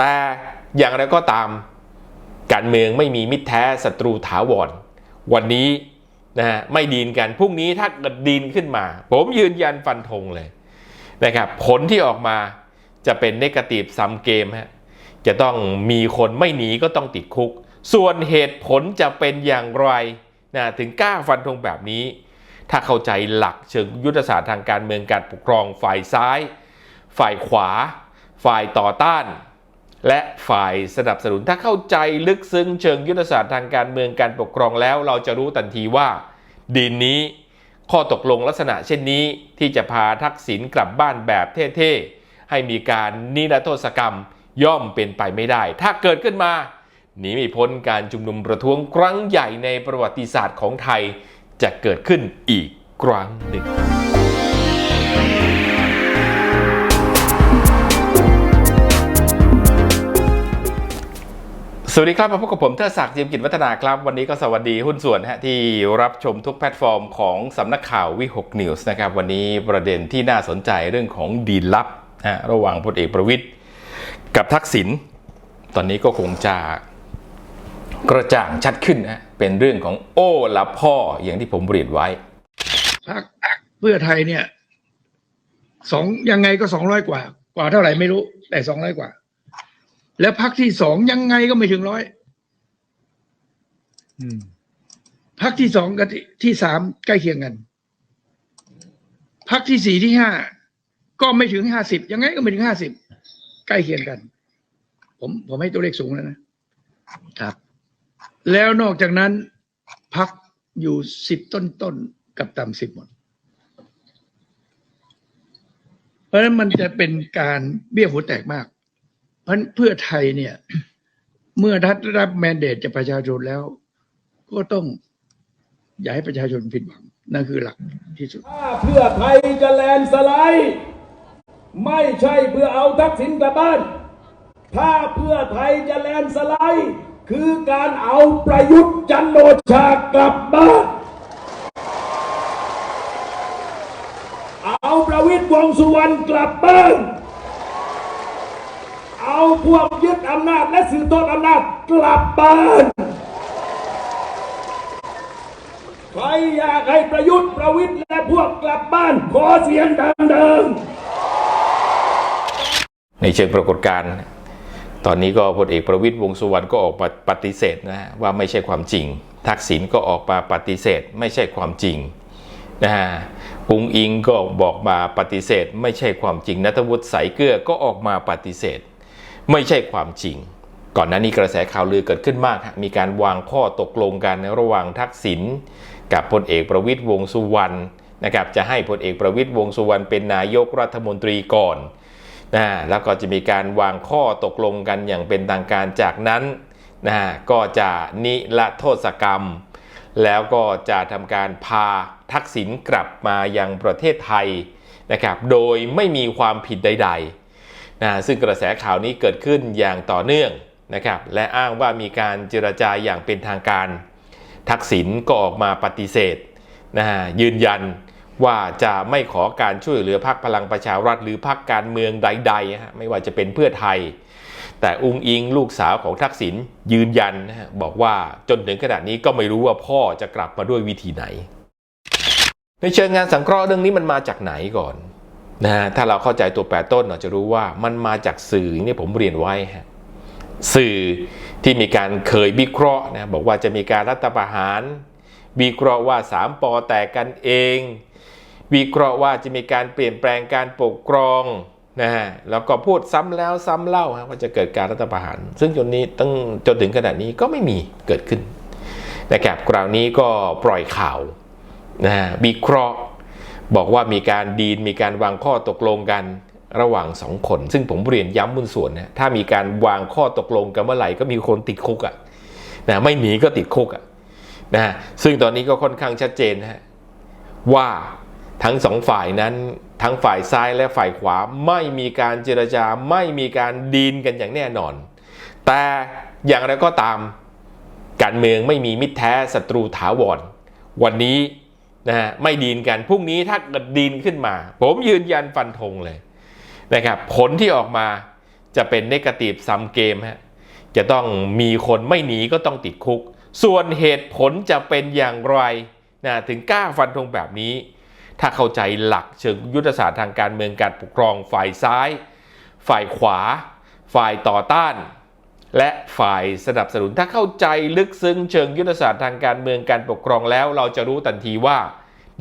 แต่อย่างไรก็ตามการเมืองไม่มีมิตรแท้ศัตรูถาวร วันนี้นะฮะไม่ดีนกันพรุ่งนี้ถ้าเกิดดีนขึ้นมา ผมยืนยันฟันธงเลยนะครับผลที่ออกมาจะเป็นเนกาทีฟซัมเกมฮะจะต้องมีคนไม่หนีก็ต้องติดคุก ส่วนเหตุผลจะเป็นอย่างไรนะถึงกล้าฟันธงแบบนี้ ถ้าเข้าใจหลักเชิงยุทธศาสตร์ทางการเมืองการปกครองฝ่ายซ้าย ฝ่ายขวา ฝ่ายต่อต้าน และฝ่ายสนับสนุนถ้าเข้าใจลึกซึ้งเชิงยุทธศาสตร์ทางการเมืองการปกครองแล้ว เราจะรู้ทันทีว่า ดีนนี้ ข้อตกลงลักษณะเช่นนี้ ที่จะพาทักษิณกลับบ้านแบบเท่ๆ ให้มีการนิรโทษกรรมย่อมเป็นไปไม่ได้ ถ้าเกิดขึ้นมาหนีไม่พ้นการชุมนุมประท้วงครั้งใหญ่ในประวัติศาสตร์ของไทย จะเกิดขึ้นอีกครั้งหนึ่ง สวัสดีครับมาพบกับผมเทอศักดิ์เจียมกิจวัฒนาครับ วันนี้ก็สวัสดีหุ้นส่วนฮะที่รับชมทุกแพลตฟอร์มของสำนักข่าววิหกนิวส์นะครับวันนี้ประเด็นที่น่าสนใจเรื่องของดีลลับฮะระหว่างพลเอกประวิทย์กับทักษิณตอนนี้ก็คงจะกระจ่างชัดขึ้นนะเป็นเรื่องของโอ้ละพ่ออย่างที่ผมเรียนไว้พรรคเพื่อไทยเนี่ยสองยังไงก็สองร้อยกว่า กว่าเท่าไหร่ไม่รู้แต่สองร้อยกว่า แล้วพรรคที่สองยังไงก็ไม่ถึงร้อยพรรคที่สองกับที่ที่สามใกล้เคียงกันพรรคที่สี่ที่ห้าก็ไม่ถึงห้าสิบยังไงก็ไม่ถึงห้าสิบใกล้เคียงกัน ผมผมให้ตัวเลขสูงแล้วนะครับ แล้วนอกจากนั้นพักอยู่สิบต้นต้นๆกับต่ำสิบหมด เพราะฉะนั้นมันจะเป็นการเบี้ยหัวแตกมาก เพราะเพื่อไทยเนี่ย เมื่อทัดรับแมนเดตจากประชาชนแล้ว ก็ต้องอย่าให้ประชาชนผิดหวังนั่นคือหลักที่สุด ถ้าเพื่อไทยจะแลนสไลด์ไม่ใช่เพื่อเอาทักษิณกลับบ้าน ถ้าเพื่อไทยจะแลนสไลด์คือการเอาประยุทธ์จันโอชากลับบ้าน เอาประวิตรวงสุวรรณกลับบ้าน พวกยึดอำนาจและสืบทอดอำนาจกลับบ้านใครอยากให้ประยุทธ์ประวิตรและพวกกลับบ้าน ขอเสียงดังๆในเชิงปรากฏการณ์ตอนนี้ก็พลเอกประวิตยวงสุวรรณก็ออกมาปฏิเสธนะฮะว่าไม่ใช่ความจริง ทักษิณก็ออกมาปฏิเสธไม่ใช่ความจริงนะฮะปุงอิงก็บอกมาปฏิเสธ ไม่ใช่ความจริงนัทวุฒิสายเกลือก็ออกมาปฏิเสธ ไม่ใช่ความจริง ก่อนหน้านี้กระแสข่าวลือเกิดขึ้นมาก มีการวางข้อตกลงกันระหว่างทักษิณกับพลเอกประวิตยวงสุวรรณนะครับจะให้พลเอกประวิตยวงสุวรรณเป็นนายกรัฐมนตรีก่อนนะแล้วก็จะมีการวางข้อตกลงกันอย่างเป็นทางการจากนั้นนะก็จะนิรโทษกรรม แล้วก็จะทำการพาทักษิณกลับมายังประเทศไทยนะครับ โดยไม่มีความผิดใด ๆ นะซึ่งกระแสข่าวนี้เกิดขึ้นอย่างต่อเนื่องนะครับและอ้างว่ามีการเจรจาอย่างเป็นทางการ ทักษิณก็ออกมาปฏิเสธนะฮะยืนยันว่าจะไม่ขอการช่วยเหลือพรรคพลังประชารัฐหรือพรรคการเมืองใดๆฮะไม่ว่าจะเป็นเพื่อไทย แต่อุงอิงลูกสาวของทักษิณยืนยันนะฮะบอกว่าจนถึงขณะนี้ก็ไม่รู้ว่าพ่อจะกลับมาด้วยวิธีไหน ในเชิงงานสังเคราะห์เรื่องนี้มันมาจากไหนก่อน นะฮะถ้าเราเข้าใจตัวแปรต้นเราจะรู้ว่ามันมาจากสื่ออย่างที่ผมเรียนไว้ฮะสื่อที่มีการเคยวิเคราะห์นะบอกว่าจะมีการรัฐประหารวิเคราะห์ว่าสามปอแตกกันเอง วิเคราะห์ว่าจะมีการเปลี่ยนแปลงการปกครองนะฮะแล้วก็พูดซ้ำแล้วซ้ำเล่าฮะว่าจะเกิดการรัฐประหาร ซึ่งจนนี้ตั้งจนถึงขนาดนี้ก็ไม่มีเกิดขึ้นนะครับคราวนี้ก็ปล่อยข่าวนะฮะวิเคราะห์ บอกว่ามีการดีนมีการวางข้อตกลงกันระหว่างสองคน ซึ่งผมเรียนย้ำบุญส่วนนะถ้ามีการวางข้อตกลงกันเมื่อไหร่ก็มีคนติดคุกอะ่ะนะไม่หนีก็ติดคุกอะ่ะนะซึ่งตอนนี้ก็ค่อนข้างชัดเจนนะฮะว่าทั้งสองฝ่ายนั้นทั้งฝ่ายซ้ายและฝ่ายขวาไม่มีการเจรจาไม่มีการดีนกันอย่างแน่นอน แต่อย่างไรก็ตาม การเมืองไม่มีมิตรแท้ศัตรูถาวร วันนี้ นะฮะไม่ดีนกันพรุ่งนี้ถ้าเกิดดีนขึ้นมา ผมยืนยันฟันธงเลยนะครับผลที่ออกมาจะเป็นเนกาทีฟซัมเกมฮะจะต้องมีคนไม่หนีก็ต้องติดคุก ส่วนเหตุผลจะเป็นอย่างไรนะถึงกล้าฟันธงแบบนี้ ถ้าเข้าใจหลักเชิงยุทธศาสตร์ทางการเมืองการปกครองฝ่ายซ้าย ฝ่ายขวา ฝ่ายต่อต้าน และฝ่ายสนับสนุนถ้าเข้าใจลึกซึ้งเชิงยุทธศาสตร์ทางการเมืองการปกครองแล้ว เราจะรู้ทันทีว่า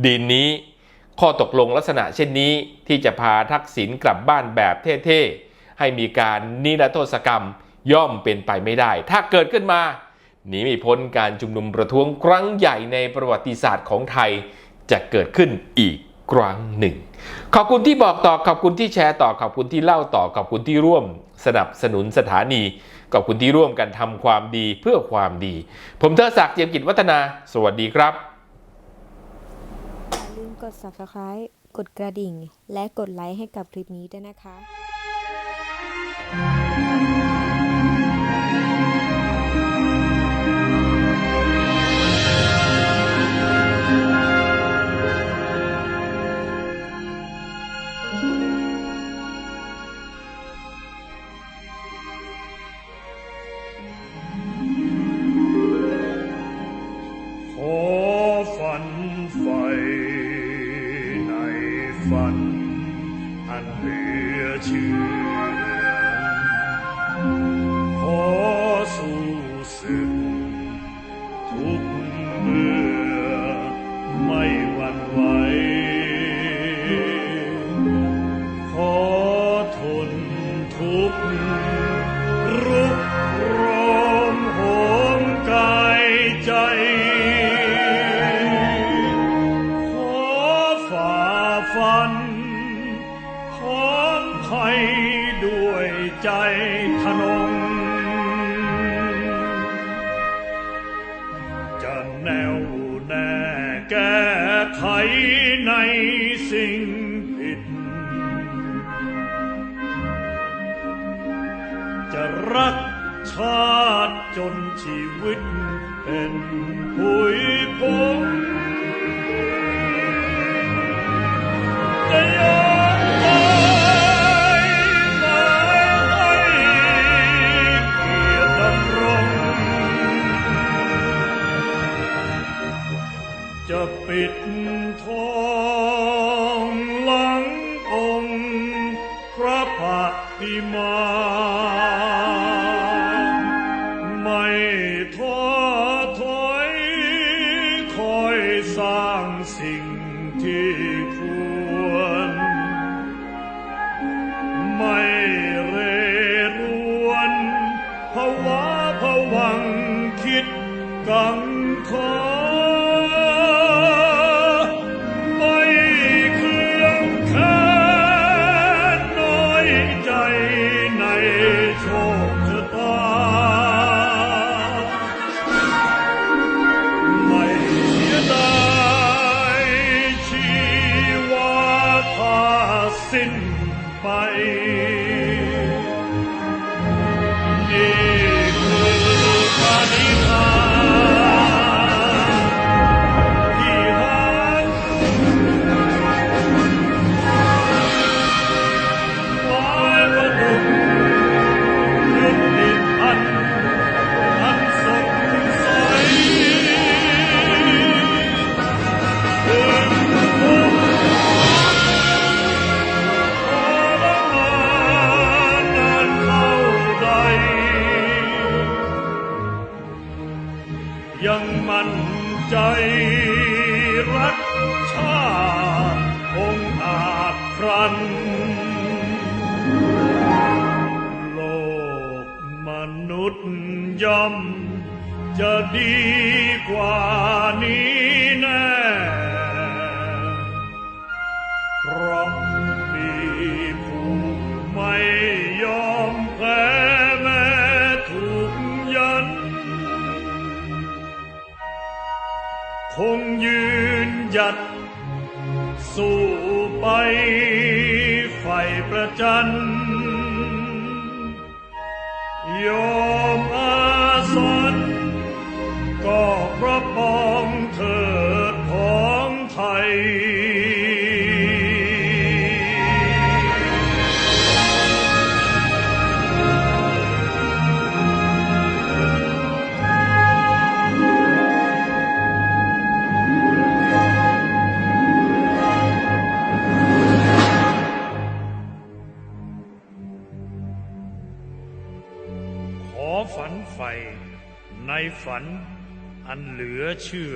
ดีนนี้ข้อตกลงลักษณะเช่นนี้ที่จะพาทักษิณกลับบ้านแบบเท่ๆ ให้มีการนิรโทษกรรมย่อมเป็นไปไม่ได้ ถ้าเกิดขึ้นมาหนีไม่พ้นการชุมนุมประท้วงครั้งใหญ่ในประวัติศาสตร์ของไทยจะเกิดขึ้นอีกครั้งหนึ่ง ขอบคุณที่บอกต่อขอบคุณที่แชร์ต่อขอบคุณที่เล่าต่อขอบคุณที่ร่วม สนับสนุนสถานีขอบคุณที่ร่วมกันทำความดีเพื่อความดี ผมเทอศักดิ์เจียมกิจวัฒนา สวัสดีครับ อย่าลืมกด subscribe กดกระดิ่ง และกดไลค์ให้กับคลิปนี้ด้วยนะคะ ไขในสิ่งผิดจะรักชาติจนชีวิตเป็นผุยพงจะยอมตายมาให้เกียรติดำรงจะปิด ทองหลังองค์พระปฏิมาไม่ท้อถอยคอยสร้างสิ่งที่ควร ไม่เรรวนภาวะผวังคิดกังขอ สิ้น ดีกว่านี้แน่เพราะมีผู้ไม่ยอมแพ้แม้ถูกยัน คงยืนหยัด สู้ไปไฟประจันยอ ฝันใฝ่ในฝันอันเหลือเชื่อ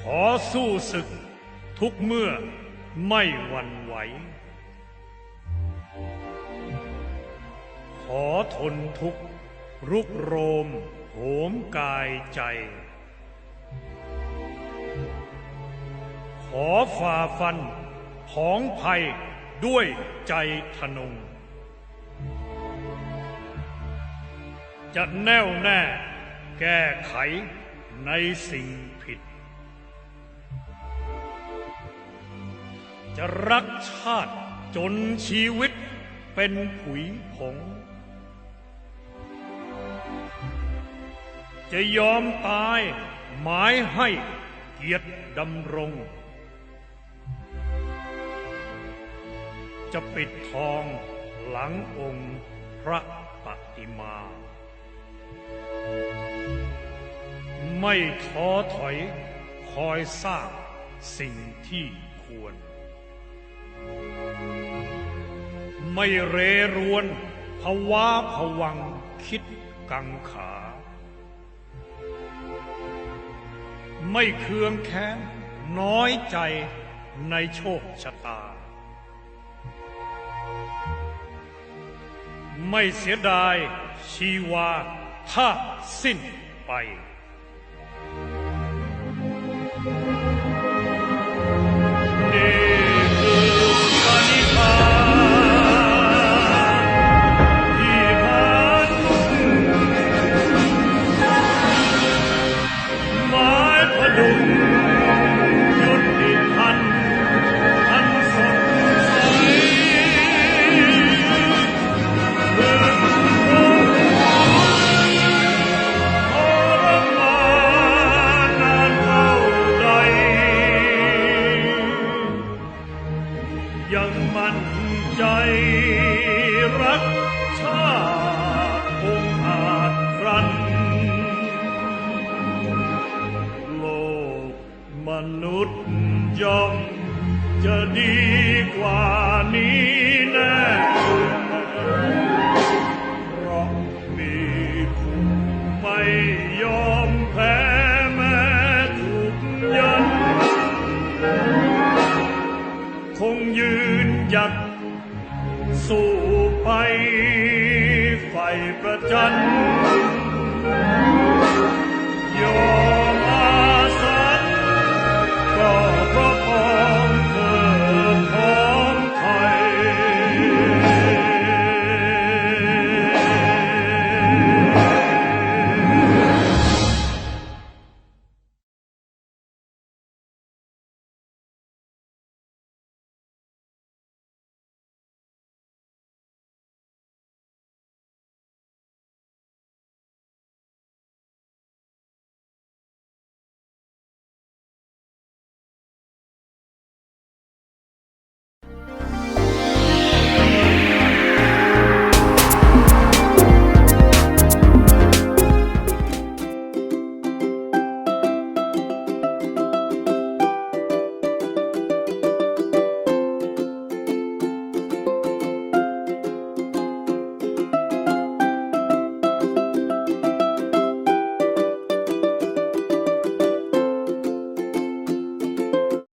ขอสู้ศึกทุกเมื่อไม่หวั่นไหว ขอทนทุกข์รุกโรมโหมกายใจ ขอฝ่าฟันผองภัยด้วยใจทนง จะแน่วแน่แก้ไขในสิ่งผิด จะรักชาติจนชีวิตเป็นผุยผง จะยอมตายหมายให้เกียรติดำรง จะปิดทองหลังองค์พระปฏิมา ไม่ท้อถอย คอยสร้างสิ่งที่ควร ไม่เรรวนภาวะผวังคิดกังขา ไม่เคืองแค้นน้อยใจในโชคชะตา ไม่เสียดายชีวาถ้าสิ้นไป นี่ ใจรักชาติคงอาจรัน โลกมนุษย์ย่อมจะดี สู้